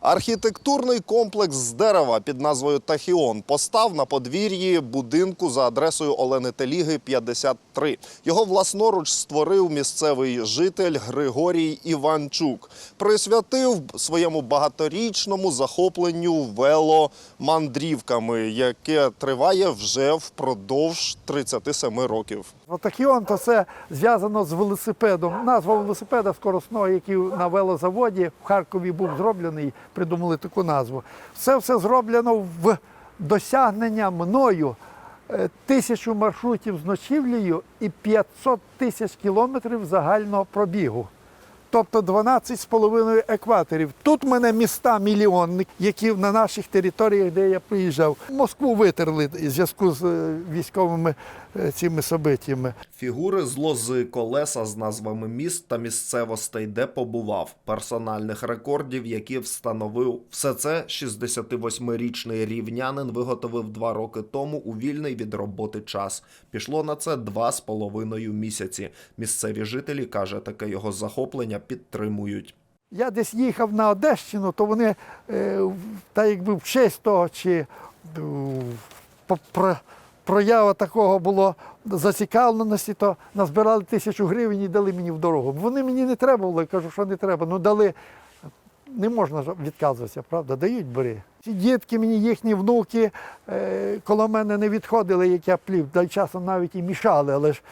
Архітектурний комплекс з дерева під назвою Тахіон постав на подвір'ї будинку за адресою Олени Теліги 53. Його власноруч створив місцевий житель Григорій Іванчук. Присвятив своєму багаторічному захопленню веломандрівками, яке триває вже впродовж 37 років. Отакіон то це зв'язано з велосипедом. Назва велосипеда скоросного, який на велозаводі в Харкові був зроблений, придумали таку назву. Це все зроблено в досягнення мною е, тисячу маршрутів з ночівлею і 500 тисяч кілометрів загального пробігу. Тобто 12,5 екваторів. Тут мене міста мільйонник, які на наших територіях, де я приїжджав. Москву витерли в зв'язку з е, військовими е, цими событиями. Фігури з колеса з назвами міст та місцевостей, де побував, персональних рекордів, які встановив. Все це 68-річний рівнянин виготовив два роки тому у вільний від роботи час. Пішло на це два з половиною місяці. Місцеві жителі каже, таке його захоплення підтримують. Я десь їхав на Одещину, то вони е, та якби в честь того, чи е, проява такого було зацікавленості, то назбирали тисячу гривень і дали мені в дорогу. Вони мені не треба було, я кажу, що не треба. Ну дали. Не можна відказуватися, правда? Дають бери. Ці дітки мені, їхні внуки е, коло мене не відходили, як я плів, та й часом навіть і мішали, але ж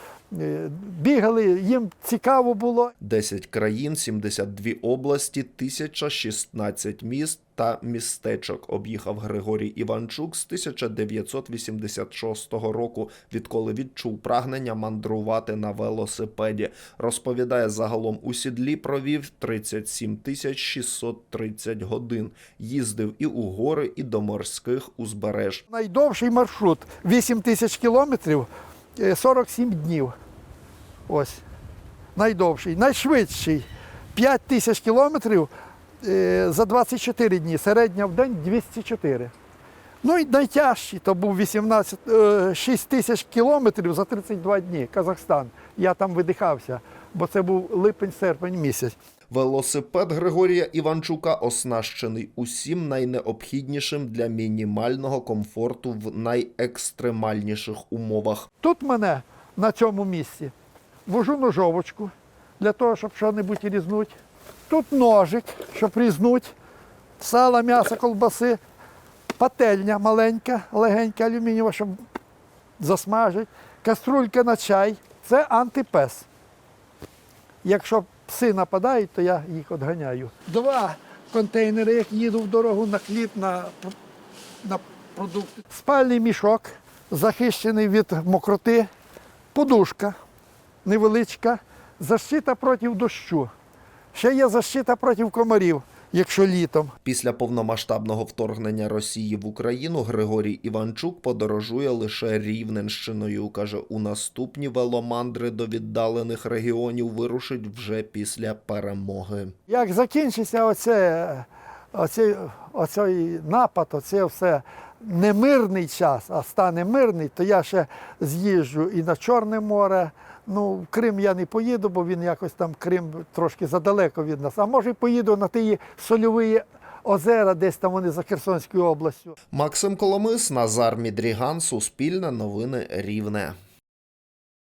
е, бігали, їм цікаво було. 10 країн, 72 області, 1016 міст та містечок об'їхав Григорій Іванчук з 1986 року, відколи відчув прагнення мандрувати на велосипеді. Розповідає, загалом у сідлі провів 37 тисяч 630 годин. Їздив і у гори, і до морських узбереж. Найдовший маршрут 8 тисяч кілометрів, е, 47 днів. Ось. Найдовший. Найшвидший 5 тисяч кілометрів е, за 24 дні. Середня в день 204. Ну і найтяжчий то був 18, е, 6 тисяч кілометрів за 32 дні. Казахстан. Я там видихався, бо це був липень-серпень місяць. Велосипед Григорія Іванчука оснащений усім найнеобхіднішим для мінімального комфорту в найекстремальніших умовах. Тут мене на цьому місці вожу ножовочку для того, щоб що-небудь різнути. Тут ножик, щоб різнути, сало, м'ясо, колбаси, пательня маленька, легенька, алюмінієва, щоб засмажити, каструлька на чай. Це антипес. Якщо пси нападають, то я їх відганяю. Два контейнери, як їду в дорогу на хліб, на, на продукти. Спальний мішок, захищений від мокроти, подушка невеличка, защита проти дощу. Ще є защита проти комарів, якщо літом. Після повномасштабного вторгнення Росії в Україну Григорій Іванчук подорожує лише Рівненщиною. каже, у наступні веломандри до віддалених регіонів вирушить вже після перемоги. Як закінчиться оце, оцей, оцей напад, оце все немирний час, а стане мирний, то я ще з'їжджу і на Чорне море. Ну, в Крим я не поїду, бо він якось там Крим трошки задалеко від нас. А може, поїду на ті сольові озера, десь там вони за Херсонською областю. Максим Коломис, Назар Мідріган, Суспільне новини Рівне.